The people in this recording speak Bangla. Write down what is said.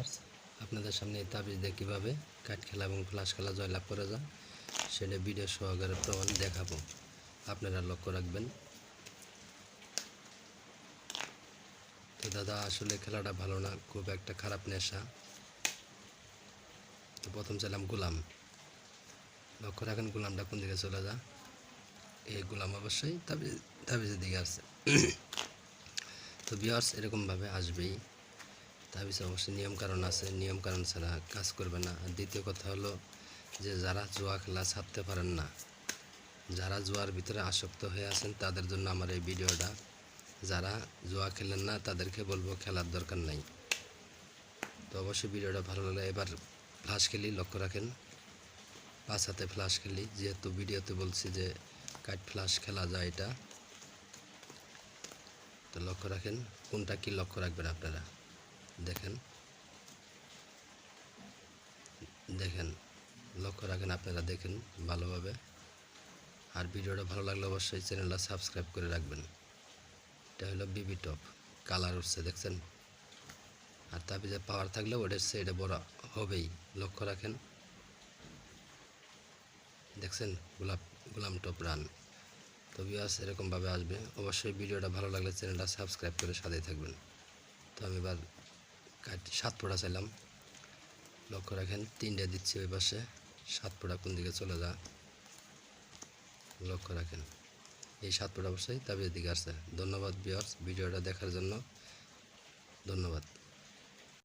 ভিউয়ার্স আপনাদের সামনে এই তাবিজ দিয়ে কীভাবে কাঠ খেলা এবং ফ্লাশ খেলা জয়লাভ করা যায় সেটা ভিডিও সহকারে প্রমাণ দেখাবো। আপনারা লক্ষ্য রাখবেন। তো দাদা, আসলে খেলাটা ভালো না, খুব একটা খারাপ নেশা। তো প্রথম চাইলাম গোলাম। লক্ষ্য রাখেন, গোলামটা কোন দিকে চলে যা এই গোলাম অবশ্যই তাবিজ, তাবিজের দিকে আসছে। তো বিয়ার্স এরকমভাবে আসবেই। তাবিজ অবশ্যই নিয়ম কারণ আছে। নিয়ম কারণ ছাড়া কাজ করবে না। আর দ্বিতীয় কথা হলো যে, যারা জুয়া খেলা ছাড়তে পারেন না, যারা জুয়ার ভিতরে আসক্ত হয়ে আছেন, তাদের জন্য আমার এই ভিডিওটা। যারা জুয়া খেলেন না, তাদেরকে বলব খেলার দরকার নাই। তো অবশ্যই ভিডিওটা ভালো লাগলে এবার ফ্লাশ খেলি, লক্ষ্য রাখেন। পাঁচ হাতে ফ্লাশ খেলি, যেহেতু ভিডিওতে বলছি যে কাঠ ফ্লাশ খেলা যায় এটা। তো লক্ষ্য রাখেন, কোনটা কি লক্ষ্য রাখবেন আপনারা? দেখেন। দেখেন, লক্ষ্য রাখেন আপনারা দেখেন ভালোভাবে। আর ভিডিওটা ভালো লাগলে অবশ্যই চ্যানেলটা সাবস্ক্রাইব করে রাখবেন। এটা হলো বিবি টপ, কালার উঠছে দেখছেন? আর তাবিজে পাওয়ার থাকলে ওটা হচ্ছে, এটা বড় হবেই, লক্ষ্য রাখেন। দেখছেন? গোলাপ, গোলাম টপ রান। তো বিয়াস এরকমভাবে আসবে। অবশ্যই ভিডিওটা ভালো লাগলে চ্যানেলটা সাবস্ক্রাইব করে সাথে থাকবেন। তো আমি এবার কাট- সাত চাইলাম। লক্ষ্য রাখেন, তিনটা দিচ্ছি ওই পাশে। সাত ফোঁটা কোন দিকে চলে যা লক্ষ্য রাখেন। এই সাত ফোঁটা অবশ্যই তাবিজের দিকে আসছে ধন্যবাদ বিয়ার্স ভিডিওটা দেখার জন্য। ধন্যবাদ।